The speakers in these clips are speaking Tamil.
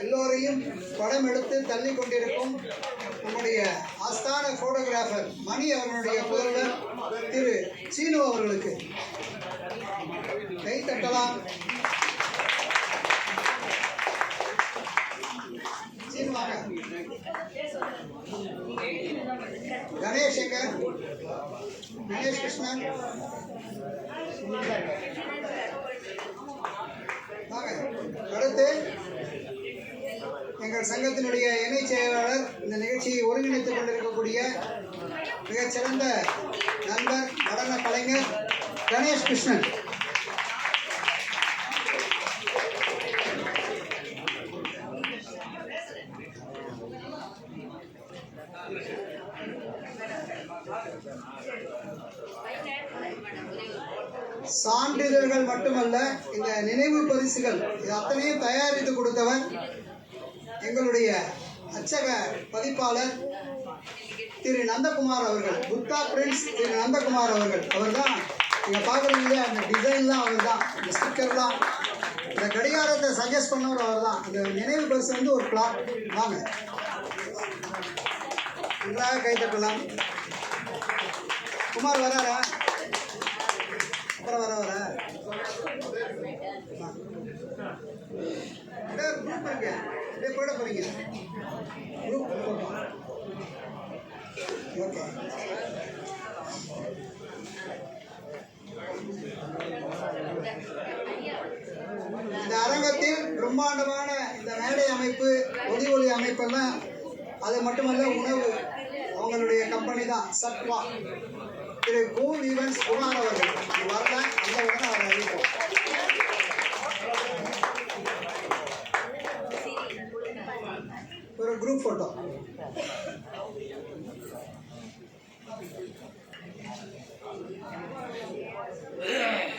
எல்லோரையும் படம் எடுத்து தள்ளி கொண்டிருக்கும் நம்முடைய ஆஸ்தான போட்டோகிராஃபர் மணி அவர்களுடைய புதல்வர் திரு சீனு அவர்களுக்கு. கை தட்டலாம். கணேஷ் எங்க? கணேஷ் கிருஷ்ணன் வாங்க அடுத்து எங்கள் சங்கத்தினுடைய இணை செயலாளர் இந்த நிகழ்ச்சியை ஒருங்கிணைத்துக் கொண்டிருக்கக்கூடிய மிகச்சிறந்த நண்பர் நடன கலைஞர் கணேஷ் கிருஷ்ணன். சான்றிதழ்கள் மட்டுமல்ல இந்த நினைவு பரிசுகள் இது அத்தனையும் தயாரித்து கொடுத்தவர் எங்களுடைய அச்சக பதிப்பாளர் திரு நந்தகுமார் அவர்கள் புத்தா பிரின்ஸ் திரு நந்தகுமார் அவர்கள். அவர்தான் நீங்கள் பார்க்குறீங்க இல்லையா அந்த டிசைன்லாம் அவர் தான் இந்த ஸ்டிக்கர்லாம். இந்த கடிகாரத்தை சஜஸ்ட் பண்ணவர் அவர் தான் இந்த நினைவு பரிசு வந்து ஒரு பிளாட் வாங்க. நன்றாக கைத்தட்டலாம் குமார் வராரா? அப்புறம் வர வர. குரூப் இருக்கேன். அப்படியே போயிட குரூப் ஓகே இந்த அரங்கத்தில் பிரம்மாண்டமான இந்த மேடை அமைப்பு ஒலி ஒளி அமைப்பெல்லாம் அது மட்டுமல்ல உணவு. அவங்களுடைய கம்பெனி தான் சத்வா. திரு கூல் ஈவெண்ட்ஸ் குமார் அவர்கள் வரல அந்த உடனே அவர் அறிவிப்போம் ஒரு குரூப் ஃபோட்டோ Yeah.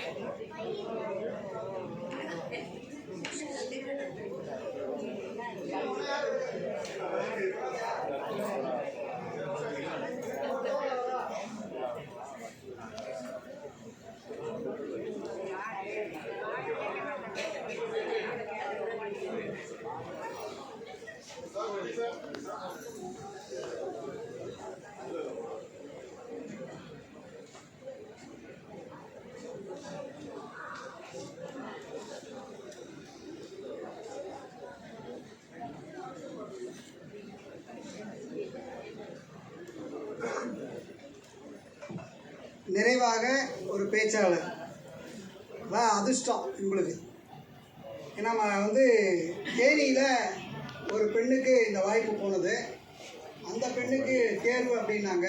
நிறைவாக ஒரு பேச்சாளர். அதான் அதிர்ஷ்டம் உங்களுக்கு ஏன்னா நம்ம வந்து தேனியில் ஒரு பெண்ணுக்கு இந்த வாய்ப்பு போனது. அந்த பெண்ணுக்கு தேர்வு அப்படின்னாங்க.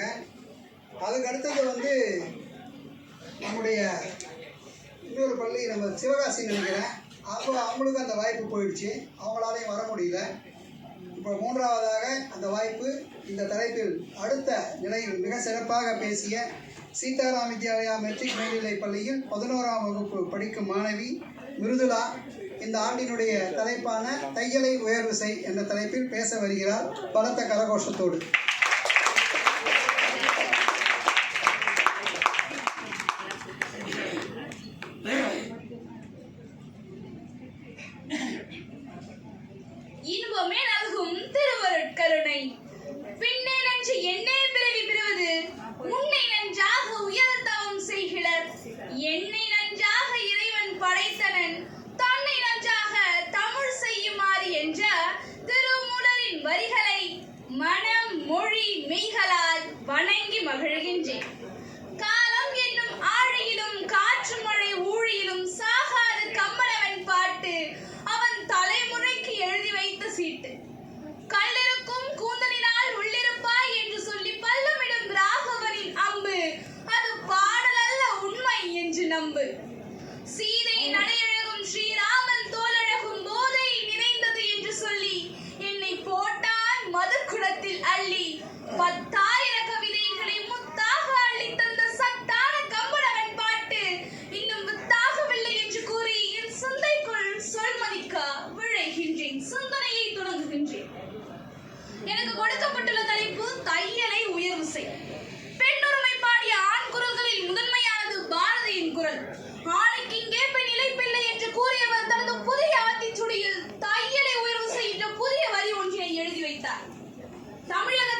அதுக்கு அடுத்தது வந்து நம்முடைய இன்னொரு பள்ளி நம்ம சிவகாசி நினைக்கிறேன். அப்போ அவங்களுக்கு அந்த வாய்ப்பு போயிடுச்சு. அவங்களாலையும் வர முடியல. இப்போ மூன்றாவதாக அந்த வாய்ப்பு இந்த தலைப்பில் அடுத்த நிலையில் மிக சிறப்பாக பேசிய சீதாராம் வித்யாலயா மெட்ரிக் மேல்நிலைப் பள்ளியில் பதினோராம் வகுப்பு படிக்கும் மாணவி மிருதுலா இந்த ஆண்டினுடைய தலைப்பான தையலை உயர்வு செய் என்ற தலைப்பில் பேச வருகிறார் பலத்த கரகோஷத்தோடு. இன்பமே நல்கும் திருவருட்கருணை. பின்னே நன்று என்னே என்னை நம்பு 咱们这个。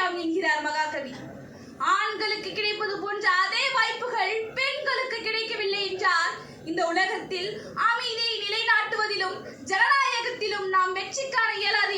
ஆசியாவும் என்கிறார் மகாகவி. ஆண்களுக்கு கிடைப்பது போன்ற அதே வாய்ப்புகள் பெண்களுக்கு கிடைக்கவில்லை என்றால் இந்த உலகத்தில் அமைதியை நிலைநாட்டுவதிலும் ஜனநாயகத்திலும் நாம் வெற்றி இயலாது